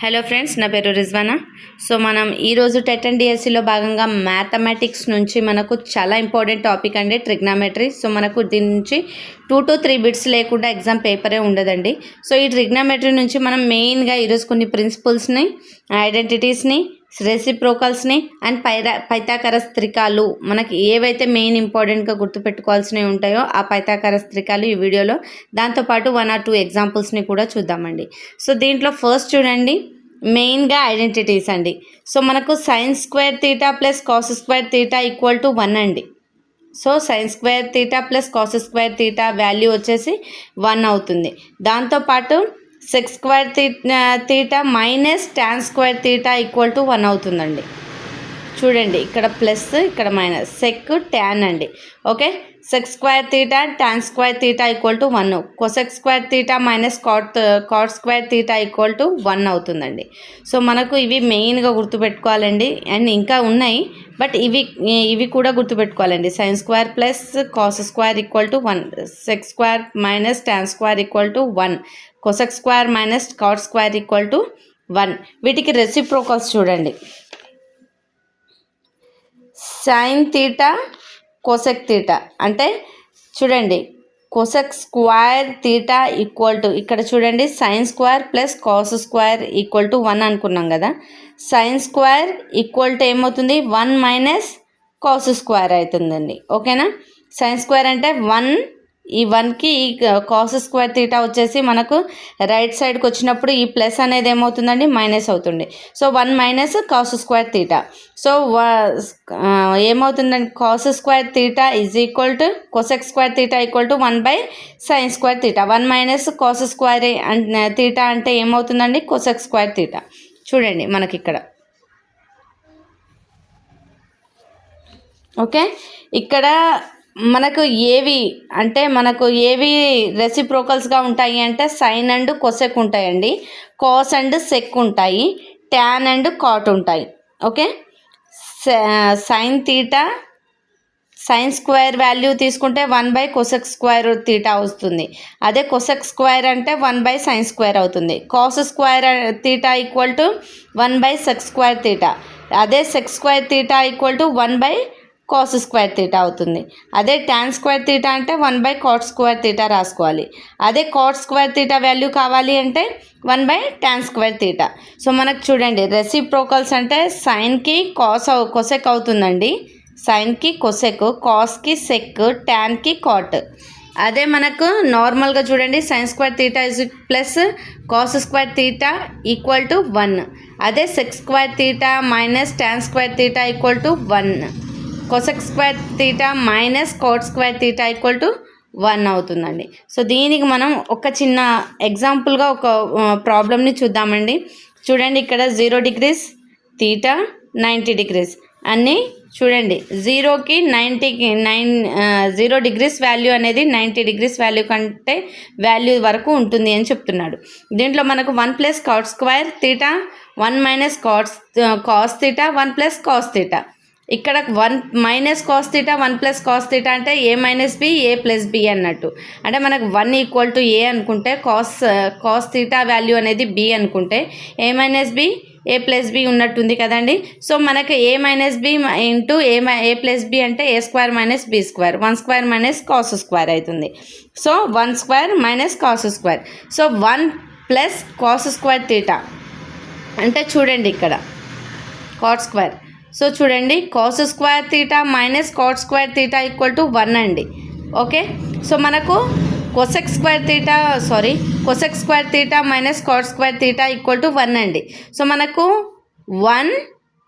Hello friends నా పేరు Rizwana. So మనం ఈరోజు టెట్ అండ్ డిఎస్సిలో భాగంగా మ్యాథమెటిక్స్ నుంచి మనకు చాలా ఇంపార్టెంట్ టాపిక్ అండి ట్రిగ్నామెట్రీ. సో మనకు దీని నుంచి టూ టు త్రీ బిట్స్ లేకుండా ఎగ్జామ్ పేపరే ఉండదండి. సో ఈ ట్రిగ్నామెట్రీ నుంచి మనం మెయిన్గా ఈరోజు కొన్ని ప్రిన్సిపల్స్ని ఐడెంటిటీస్ని రెసిప్రోకల్స్ని అండ్ పైరా పైతాకర స్త్రికాలు మనకి ఏవైతే మెయిన్ ఇంపార్టెంట్గా గుర్తుపెట్టుకోవాల్సినవి ఉంటాయో ఆ పైతాకర స్త్రికాలు ఈ వీడియోలో. దాంతోపాటు వన్ ఆర్ టూ ఎగ్జాంపుల్స్ని కూడా చూద్దామండి. సో దీంట్లో ఫస్ట్ చూడండి మెయిన్గా ఐడెంటిటీస్ అండి. సో మనకు sines square theta plus cos square theta equal to one అండి. So sines square theta plus cos square theta value వచ్చేసి వన్ అవుతుంది. దాంతోపాటు secs square the theta minus tan square theta equal to one అవుతుందండి. చూడండి ఇక్కడ plus ఇక్కడ minus sec tan అండి. Okay secs square theta tan square theta equal to one cosec square theta minus cot cot square theta equal to one అవుతుందండి. So మనకు ఇవి మెయిన్గా గుర్తుపెట్టుకోవాలండి. And ఇంకా ఉన్నాయి బట్ ఇవి ఇవి కూడా గుర్తుపెట్టుకోవాలండి. Sine square plus cos square equal to one secs square minus tan square equal to one cosec square minus cot square equal to one వీటికి రెసిప్రోకల్స్ చూడండి. సైన్ తీటా కోసెక్ తీటా అంటే చూడండి cosec square theta equal to ఇక్కడ చూడండి sine square plus cos square equal to one అనుకున్నాం కదా. Sine square equal to ఏమవుతుంది? One minus cos square అవుతుందండి. ఓకేనా సైన్ స్క్వేర్ అంటే వన్ ఈ వన్కి ఈ కాస్ స్క్వేర్ తీటా వచ్చేసి మనకు రైట్ సైడ్కి వచ్చినప్పుడు ఈ ప్లస్ అనేది ఏమవుతుందండి? మైనస్ అవుతుంది. So one minus cos square theta so ఏమవుతుందండి? Cos square theta is equal to cosec square theta equal to one by sine square theta one minus cos square theta అంటే ఏమవుతుందండి? Cosec square theta చూడండి మనకి ఇక్కడ. Okay ఇక్కడ మనకు ఏవి అంటే మనకు ఏవి రెసిప్రోకల్స్గా ఉంటాయి అంటే సైన్ అండ్ కొసెక్ ఉంటాయండి. కాస్ అండ్ సెక్ ఉంటాయి. ట్యాన్ అండ్ కాట్ ఉంటాయి. Okay sine theta sine square value తీసుకుంటే one by cosec square theta వస్తుంది. అదే కొసెక్ స్క్వేర్ అంటే వన్ బై సైన్ స్క్వేర్ అవుతుంది. Cos square theta equal to one by secs square theta అదే secs square theta equal to one by cos square theta అవుతుంది. అదే tan square theta అంటే one by cot square theta రాసుకోవాలి. అదే cot square theta value కావాలి అంటే one by tan square theta so మనకు చూడండి రెసిప్రోకల్స్ అంటే సైన్కి కాస్ కొసెక్ అవుతుందండి. సైన్కి కొసెక్ కాస్కి సెక్ ట్యాన్కి కాట్ అదే మనకు నార్మల్గా చూడండి sine square theta is plus cos square theta equal to one అదే secs square theta minus tan square theta equal to one cosec square theta minus cot square theta equal to one అవుతుందండి. So దీనికి మనం ఒక చిన్న ఎగ్జాంపుల్గా ఒక ప్రాబ్లమ్ని చూద్దామండి. చూడండి ఇక్కడ zero degrees theta ninety degrees అన్నీ చూడండి జీరోకి నైంటీకి నైన్ జీరో డిగ్రీస్ వాల్యూ అనేది నైంటీ డిగ్రీస్ వాల్యూ కంటే వాల్యూ వరకు ఉంటుంది అని చెప్తున్నాడు. దీంట్లో మనకు one plus cot square theta one minus cots cos theta one plus cos theta ఇక్కడ one minus cos theta one plus cos theta అంటే A minus B A plus B అన్నట్టు. అంటే మనకు వన్ ఈక్వల్ టు ఏ అనుకుంటే cos cos theta value అనేది B అనుకుంటే A minus B A plus B ఉన్నట్టుంది కదండి. సో మనకు A minus B into A A plus B అంటే A square minus B square one square minus cos square అవుతుంది so one square minus cos square. So one plus cos square theta అంటే చూడండి ఇక్కడ cot square. So చూడండి cos square theta minus cot square theta equal to one అండి. Okay so మనకు cosec square theta sorry cosec square theta minus cot square theta equal to one అండి. So మనకు one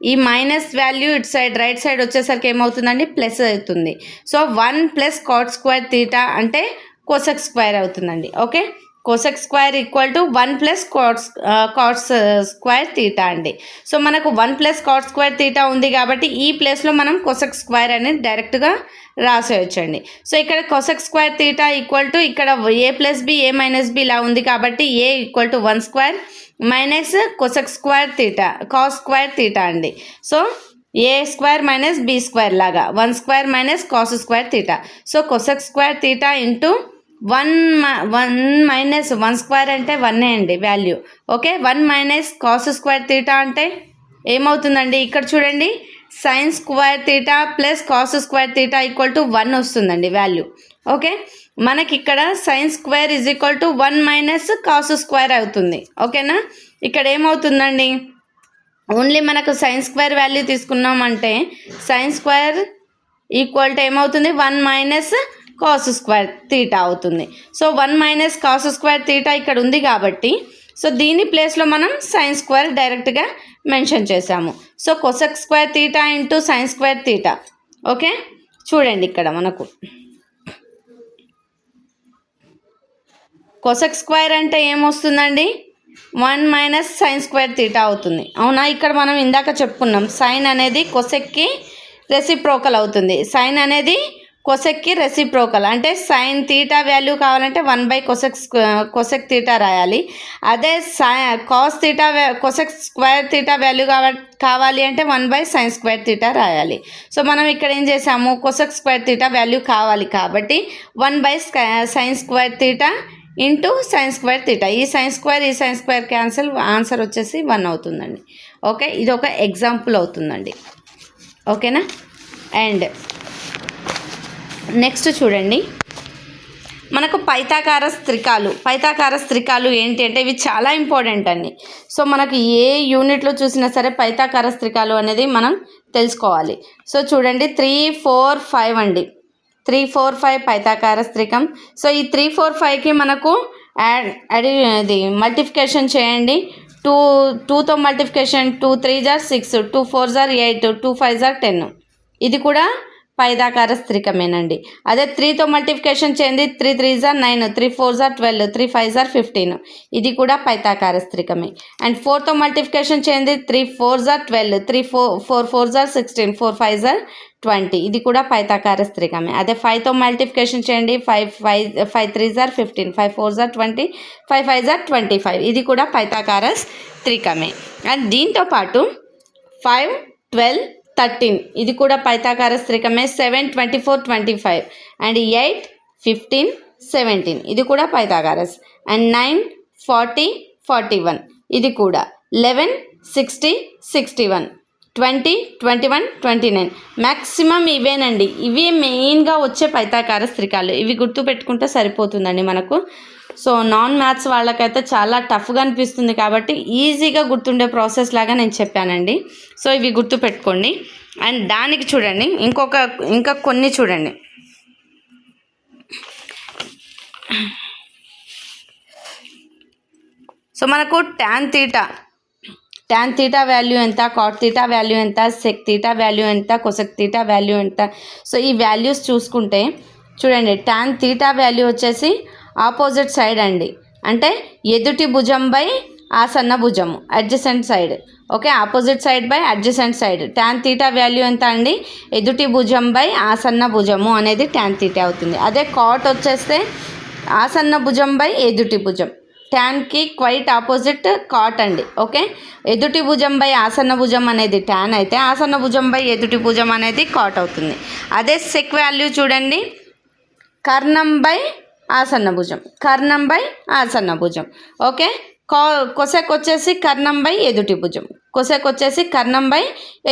ఈ minus value ఇటు side right side వచ్చేసరికి ఏమవుతుందండి? Plus అవుతుంది. So one plus cot square theta అంటే కొసెక్ స్క్వేర్ అవుతుందండి. Okay cosec square equal to one plus cots cots square theta అండి. సో మనకు one plus cot square theta ఉంది కాబట్టి ఈ ప్లేస్లో మనం కొసెక్ స్క్వేర్ అనేది డైరెక్ట్గా రాసేయచ్చండి. సో ఇక్కడ cosec square theta equal to ఇక్కడ A plus B A minus B ఇలా ఉంది కాబట్టి A equal to one square minus cosec square theta cos square theta అండి. So A square minus B square లాగా one square minus cos square theta so cosec square theta into one one minus one square అంటే వన్నే అండి value. Okay? One minus cos square theta అంటే ఏమవుతుందండి? ఇక్కడ చూడండి. Sine square theta plus cos square theta equal to one వస్తుందండి value. Okay? మనకి ఇక్కడ sine square is equal to one minus cos square అవుతుంది. ఓకేనా? ఇక్కడ ఏమవుతుందండి? ఓన్లీ మనకు సైన్ స్క్వేర్ వాల్యూ తీసుకున్నామంటే సైన్ స్క్వేర్ ఈక్వల్ టు ఏమవుతుంది? One minus cos square theta అవుతుంది. So one minus cos square theta ఇక్కడ ఉంది కాబట్టి సో దీని ప్లేస్లో మనం సైన్ స్క్వేర్ డైరెక్ట్గా మెన్షన్ చేసాము so cosec square theta into sine square theta okay చూడండి ఇక్కడ మనకు. కొసెక్ స్క్వేర్ అంటే ఏమొస్తుందండి? One minus sine square theta అవుతుంది. అవునా? ఇక్కడ మనం ఇందాక చెప్పుకున్నాం. సైన్ అనేది కొసెక్కి రెసిప్రోకల్ అవుతుంది. సైన్ అనేది కొసెక్కి రెసిప్రోకల్ అంటే సైన్ తీటా వాల్యూ కావాలంటే one by cosec cosec theta రాయాలి. అదే సై cos theta cosec square theta value కావాలి అంటే one by sine square theta రాయాలి. సో మనం ఇక్కడ ఏం చేసాము కొసెక్ స్క్వేర్ తీటా వాల్యూ కావాలి కాబట్టి one by sine square theta into sine square theta ఈ సైన్ స్క్వేర్ ఈ సైన్ స్క్వేర్ క్యాన్సిల్ ఆన్సర్ వచ్చేసి వన్ అవుతుందండి. ఓకే ఇది ఒక ఎగ్జాంపుల్ అవుతుందండి ఓకేనా అండ్ నెక్స్ట్ చూడండి. మనకు పైతాకార స్త్రికాలు పైతాకార స్త్రికాలు ఏంటి అంటే ఇవి చాలా ఇంపార్టెంట్ అండి. సో మనకు ఏ యూనిట్లో చూసినా సరే పైతాకార స్త్రికాలు అనేది మనం తెలుసుకోవాలి. సో చూడండి త్రీ ఫోర్ ఫైవ్ అండి. త్రీ ఫోర్ ఫైవ్ పైతాకార స్త్రికం సో ఈ త్రీ ఫోర్ ఫైవ్కి మనకు యాడ్ అడి ఇది మల్టిఫికేషన్ చేయండి. టూ టూతో మల్టిఫికేషన్ టూ త్రీ జార్ సిక్స్ టూ ఫోర్ జార్ ఎయిట్ టూ ఫైవ్ జార్ టెన్ ఇది కూడా పైదాకార స్త్రీకమేనండి. అదే త్రీతో మల్టిఫికేషన్ చేయండి. త్రీ త్రీ జార్ నైన్ త్రీ ఫోర్ జార్ ట్వెల్వ్ త్రీ ఫైవ్ జార్ ఫిఫ్టీన్ ఇది కూడా పైతాకార స్త్రీకమే. అండ్ ఫోర్తో మల్టిఫికేషన్ చేయండి. Three four jar twelve three four four four jar sixteen four five జార్ ట్వంటీ ఇది కూడా పైతాకార స్త్రీకమే. అదే ఫైవ్తో మల్టిఫికేషన్ చేయండి. ఫైవ్ ఫైవ్ ఫైవ్ త్రీ జార్ ఫిఫ్టీన్ ఫైవ్ ఫోర్ జార్ ట్వంటీ ఫైవ్ ఫైవ్ జార్ ట్వంటీ ఫైవ్ ఇది కూడా పైతాకార స్త్రీకమే. అండ్ దీంతో పాటు ఫైవ్ ట్వెల్వ్ థర్టీన్. ఇది కూడా పైతాకార స్త్రికమే seven twenty four twenty five. And eight fifteen seventeen. ఇది కూడా Pythagoras and nine forty forty one. ఇది కూడా. Eleven sixty sixty one. Twenty twenty one twenty nine. Maximum ఇవేనండి. ఇవి మెయిన్గా వచ్చే పైతాకార స్త్రికాలు ఇవి గుర్తు పెట్టుకుంటే సరిపోతుందండి మనకు. సో నాన్ మ్యాథ్స్ వాళ్ళకైతే చాలా టఫ్గా అనిపిస్తుంది కాబట్టి ఈజీగా గుర్తుండే ప్రాసెస్ లాగా నేను చెప్పానండి. సో ఇవి గుర్తు పెట్టుకోండి. అండ్ దానికి చూడండి. ఇంకొక ఇంకా కొన్ని చూడండి. సో మనకు tan theta tan theta value ఎంత కాట్ తీటా వాల్యూ ఎంత సెక్ తీటా వాల్యూ ఎంత కొసెక్ తీటా వాల్యూ ఎంత. సో ఈ వాల్యూస్ చూసుకుంటే చూడండి ట్యాన్ తీటా వాల్యూ వచ్చేసి ఆపోజిట్ సైడ్ అండి. అంటే ఎదుటి భుజం బై ఆసన్న భుజము adjacent side okay opposite side by adjacent side tan theta value ఎంత అండి? ఎదుటి భుజం బై ఆసన్న భుజము అనేది ట్యాన్ తీటా అవుతుంది. అదే కాట్ వచ్చేస్తే ఆసన్న భుజం బై ఎదుటి భుజం. ట్యాన్కి క్వైట్ ఆపోజిట్ కాట్ అండి ఓకే? ఎదుటి భుజం బై ఆసన్న భుజం అనేది ట్యాన్ అయితే ఆసన్న భుజం బై ఎదుటి భుజం అనేది కాట్ అవుతుంది. అదే సెక్ వాల్యూ చూడండి. కర్ణం బై ఆసన్న భుజం కర్ణం బై ఆసన్న భుజం ఓకే? కా కొసెక్ వచ్చేసి కర్ణం బై ఎదుటి భుజం కొసెక్ వచ్చేసి కర్ణం బై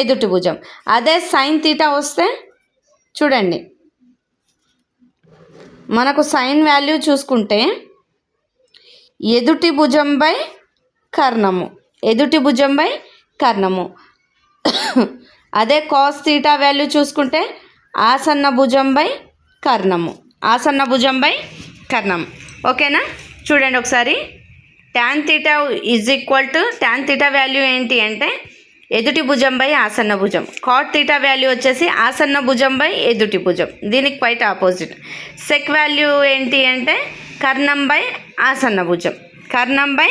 ఎదుటి భుజం. అదే సైన్ తీటా వస్తే చూడండి. మనకు సైన్ వాల్యూ చూసుకుంటే ఎదుటి భుజంపై కర్ణము. ఎదుటి భుజంపై కర్ణము. అదే కాస్ తీటా వాల్యూ చూసుకుంటే ఆసన్న భుజంపై కర్ణము. ఆసన్న భుజంపై కర్ణం ఓకేనా? చూడండి ఒకసారి. Tan theta is equal to tan theta value ఏంటి అంటే ఎదుటి భుజం బై ఆసన్న భుజం. కాట్ తీటా వాల్యూ వచ్చేసి ఆసన్న భుజం బై ఎదుటి భుజం. దీనికి బయట ఆపోజిట్ సెక్ వాల్యూ ఏంటి అంటే కర్ణం బై ఆసన్న భుజం. కర్ణం బై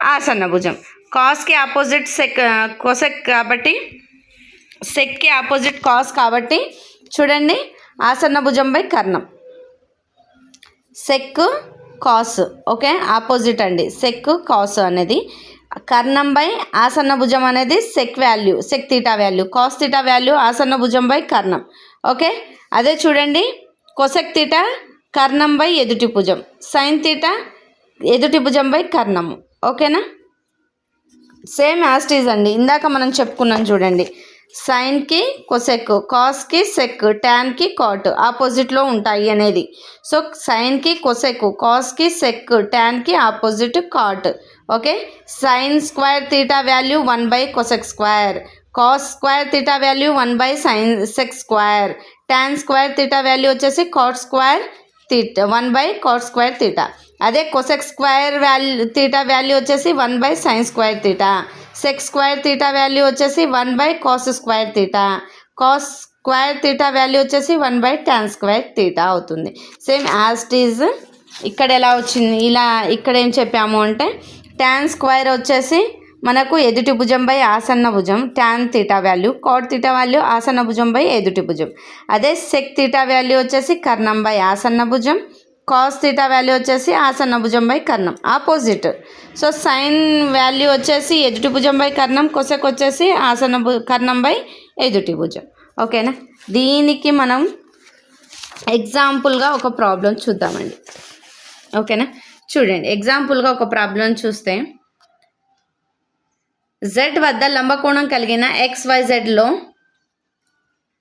ఆసన్న భుజం. కాస్కి ఆపోజిట్ సెక్ కొసెక్ కాబట్టి సెక్కి ఆపోజిట్ కాస్ కాబట్టి చూడండి ఆసన్న భుజం బై కర్ణం. సెక్ కాస్ ఓకే ఆపోజిట్ అండి. సెక్ కాస్ అనేది కర్ణం బై ఆసన్న భుజం అనేది sec value sec theta value cos theta value ఆసన్న భుజం బై కర్ణం. ఓకే అదే చూడండి కొసెక్ తీటా కర్ణం బై ఎదుటి భుజం. సైన్ తీటా ఎదుటి భుజం బై కర్ణము. ఓకేనా? సేమ్ యాస్టీజ్ అండి. ఇందాక మనం చెప్పుకున్నాం చూడండి. సైన్కి కొసెక్ కాస్కి సెక్ ట్యాన్కి కాట్ ఆపోజిట్లో ఉంటాయి అనేది. సో సైన్కి కొసెక్ కాస్కి sec ట్యాన్కి opposite cot. Okay? Sine square theta value one by cosec square. Cos square theta value one by sine sec square. Tan square theta value వచ్చేసి cot square theta one by cot square theta. అదే cosec square value theta value వచ్చేసి one by sine square theta. Sec square theta value వచ్చేసి one by cos square theta. Cos square theta value వచ్చేసి one by tan square theta అవుతుంది. Same as is ఇక్కడ ఎలా వచ్చింది? ఇలా ఇక్కడ ఏం చెప్పాము అంటే ట్యాన్ స్క్వేర్ వచ్చేసి మనకు ఎదుటి భుజం బై ఆసన్న భుజం tan theta value cot theta value ఆసన్న భుజం బై ఎదుటి భుజం. అదే సెక్ తీటా వాల్యూ వచ్చేసి కర్ణం బై ఆసన్న భుజం కాస్ తీటా వాల్యూ వచ్చేసి ఆసన్న భుజం బై కర్ణం. ఆపోజిట్ సో సైన్ వాల్యూ వచ్చేసి ఎదుటి భుజం బై కర్ణం కొసెక్ వచ్చేసి ఆసన్న భు కర్ణం బై ఎదుటి భుజం. ఓకేనా దీనికి మనం ఎగ్జాంపుల్గా ఒక ప్రాబ్లం చూద్దామండి. ఓకేనా చూడండి ఎగ్జాంపుల్గా ఒక ప్రాబ్లం చూస్తే జెడ్ వద్ద లంబకోణం కలిగిన ఎక్స్ వై జెడ్లో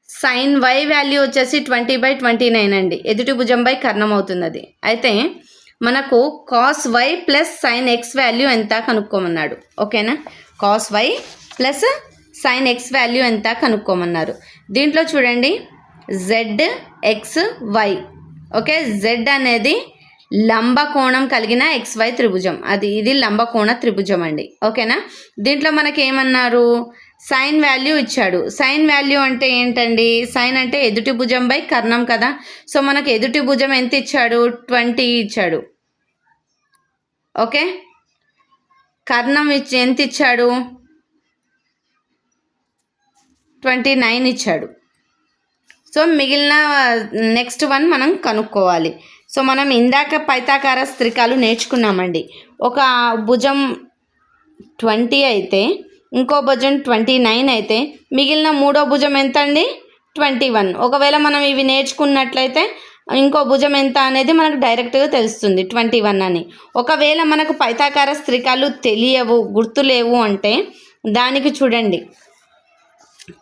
సైన్ వై వాల్యూ వచ్చేసి ట్వంటీ బై ట్వంటీ నైన్ అండి. ఎదుటి భుజం బై కర్ణం అవుతుంది అది అయితే మనకు cos Y plus sine X value ఎంత కనుక్కోమన్నాడు. ఓకేనా? Cos Y plus sine X value ఎంత కనుక్కోమన్నారు. దీంట్లో చూడండి. Z X Y okay? Z అనేది లంబకోణం కలిగిన ఎక్స్వై త్రిభుజం. అది ఇది లంబకోణ త్రిభుజం అండి. ఓకేనా? దీంట్లో మనకి ఏమన్నారు సైన్ వాల్యూ ఇచ్చాడు. సైన్ వాల్యూ అంటే ఏంటండి? సైన్ అంటే ఎదుటి భుజం బై కర్ణం కదా? సో మనకు ఎదుటి భుజం ఎంత ఇచ్చాడు? ట్వంటీ ఇచ్చాడు. ఓకే? కర్ణం ఇచ్చి ఎంత ఇచ్చాడు? ట్వంటీ నైన్ ఇచ్చాడు. సో మిగిలిన నెక్స్ట్ వన్ మనం కనుక్కోవాలి. సో మనం ఇందాక పైతాకార స్త్రికాలు నేర్చుకున్నామండి. ఒక భుజం ట్వంటీ అయితే ఇంకో భుజం ట్వంటీ నైన్ అయితే మిగిలిన మూడో భుజం ఎంత అండి ట్వంటీ వన్. ఒకవేళ మనం ఇవి నేర్చుకున్నట్లయితే ఇంకో భుజం ఎంత అనేది మనకు డైరెక్ట్గా తెలుస్తుంది ట్వంటీ వన్ అని. ఒకవేళ మనకు పైతాకార స్త్రికాలు తెలియవు గుర్తులేవు అంటే దానికి చూడండి.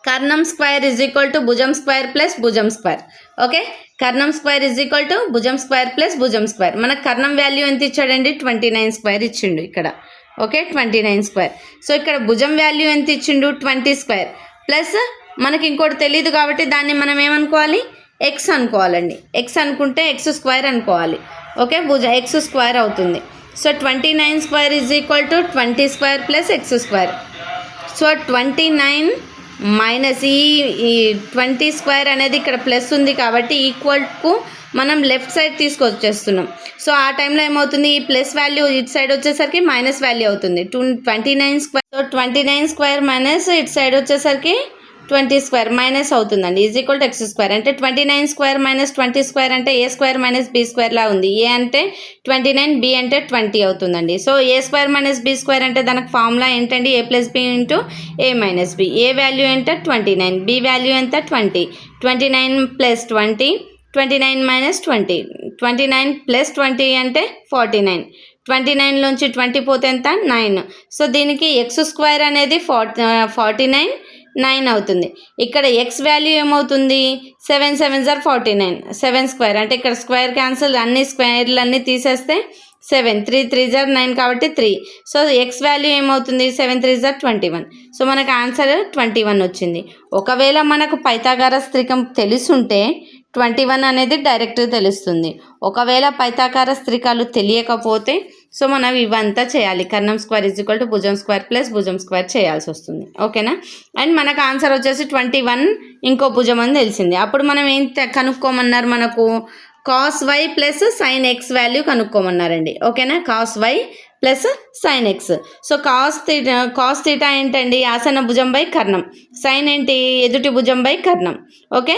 కర్ణం స్క్వేర్ ఇజ్ ఈక్వల్ టు భుజం స్క్వేర్ ప్లస్ భుజం స్క్వేర్. ఓకే కర్ణం స్క్వేర్ ఇజ్ ఈక్వల్ టు భుజం స్క్వేర్ ప్లస్ భుజం స్క్వేర్. మనకు కర్ణం వాల్యూ ఎంత ఇచ్చాడండి? ట్వంటీ నైన్ స్క్వేర్ ఇచ్చిండు ఇక్కడ. Okay twenty nine square so ఇక్కడ భుజం వాల్యూ ఎంత ఇచ్చిండు? ట్వంటీ స్క్వేర్ ప్లస్ మనకి ఇంకోటి తెలియదు కాబట్టి దాన్ని మనం ఏమనుకోవాలి? ఎక్స్ అనుకోవాలండి. ఎక్స్ అనుకుంటే ఎక్స్ స్క్వేర్ అనుకోవాలి. ఓకే భుజ ఎక్స్ స్క్వేర్ అవుతుంది. So twenty nine square is equal to twenty square plus X square so twenty nine minus ఈ ఈ ట్వంటీ స్క్వేర్ అనేది ఇక్కడ ప్లస్ ఉంది కాబట్టి ఈక్వల్కు మనం లెఫ్ట్ సైడ్ తీసుకొచ్చేస్తున్నాం. సో ఆ టైంలో ఏమవుతుంది? ఈ ప్లస్ వాల్యూ ఇటు సైడ్ వచ్చేసరికి మైనస్ వాల్యూ అవుతుంది. Two twenty nine square so twenty nine square minus ఇటు సైడ్ వచ్చేసరికి ట్వంటీ స్క్వేర్ మైనస్ అవుతుందండి. Is equal to X square. అంటే twenty nine square minus twenty square అంటే A square minus B square లా ఉంది? A అంటే twenty nine B అంటే twenty అవుతుందండి. So A square minus B square అంటే దానికి ఫార్ములా ఏంటండి? A plus B into A minus B. A value ఎంత? Twenty nine. B value ఎంత? Twenty. Twenty nine plus twenty. Twenty nine minus twenty. Twenty nine plus twenty అంటే forty nine. Twenty నైన్లోంచి twenty పోతే ఎంత? Nine. So దీనికి X square అనేది forty forty nine nine అవుతుంది. ఇక్కడ ఎక్స్ వాల్యూ ఏమవుతుంది? సెవెన్ సెవెన్ జార్ ఫార్టీ నైన్. Seven square. అంటే ఇక్కడ స్క్వేర్ క్యాన్సిల్ అన్ని స్క్వేర్లు అన్నీ తీసేస్తే సెవెన్. త్రీ త్రీ జార్ నైన్ కాబట్టి త్రీ. సో ఎక్స్ వాల్యూ ఏమవుతుంది? సెవెన్ త్రీ జార్ ట్వంటీ వన్. సో మనకు ఆన్సర్ ట్వంటీ వన్ వచ్చింది. ఒకవేళ మనకు పైతాగార త్రికం తెలుసుంటే ట్వంటీ వన్ అనేది డైరెక్ట్ తెలుస్తుంది. ఒకవేళ పైతాకార స్త్రీకాలు తెలియకపోతే సో మనం ఇవంతా చేయాలి. కర్ణం స్క్వేర్ ఇజ్ ఈక్వల్ టు భుజం స్క్వేర్ ప్లస్ భుజం స్క్వేర్ చేయాల్సి వస్తుంది. ఓకేనా? అండ్ మనకు ఆన్సర్ వచ్చేసి ట్వంటీ వన్ ఇంకో భుజం అని తెలిసింది. అప్పుడు మనం ఏం కనుక్కోమన్నారు మనకు? Cos Y plus sine X value కనుక్కోమన్నారండి. ఓకేనా? Cos Y plus sine X so cos theta cos theta ఏంటండి? ఆసన భుజం బై కర్ణం. సైన్ ఏంటి? ఎదుటి భుజం బై కర్ణం. ఓకే?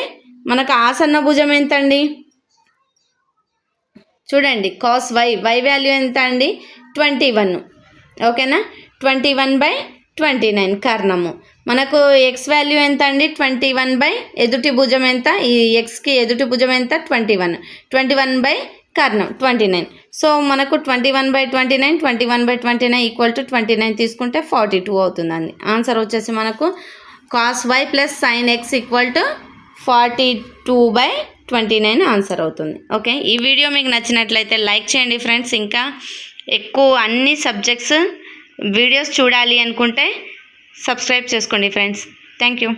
మనకు ఆసన్న భుజం ఎంతండి? చూడండి కాస్ వై వై వాల్యూ ఎంత అండి ట్వంటీ వన్ ఓకేనా? Twenty one by twenty nine కర్ణము. మనకు ఎక్స్ వాల్యూ ఎంత అండి ట్వంటీ వన్ బై ఎదుటి భుజం ఎంత? ఈ ఎక్స్కి ఎదుటి భుజం ఎంత? Twenty one twenty one by Karanam twenty nine so మనకు twenty one by twenty nine twenty one by twenty nine equal to twenty nine తీసుకుంటే ఫార్టీ టూ అవుతుందండి. ఆన్సర్ వచ్చేసి మనకు cos Y plus sine X equal to forty two by twenty nine answer అవుతుంది. Okay? ఈ video మీకు నచ్చినట్లయితే like చేయండి friends. ఇంకా ఎక్కువ అన్ని సబ్జెక్ట్స్ వీడియోస్ చూడాలి అనుకుంటే సబ్స్క్రైబ్ చేసుకోండి ఫ్రెండ్స్. Thank you.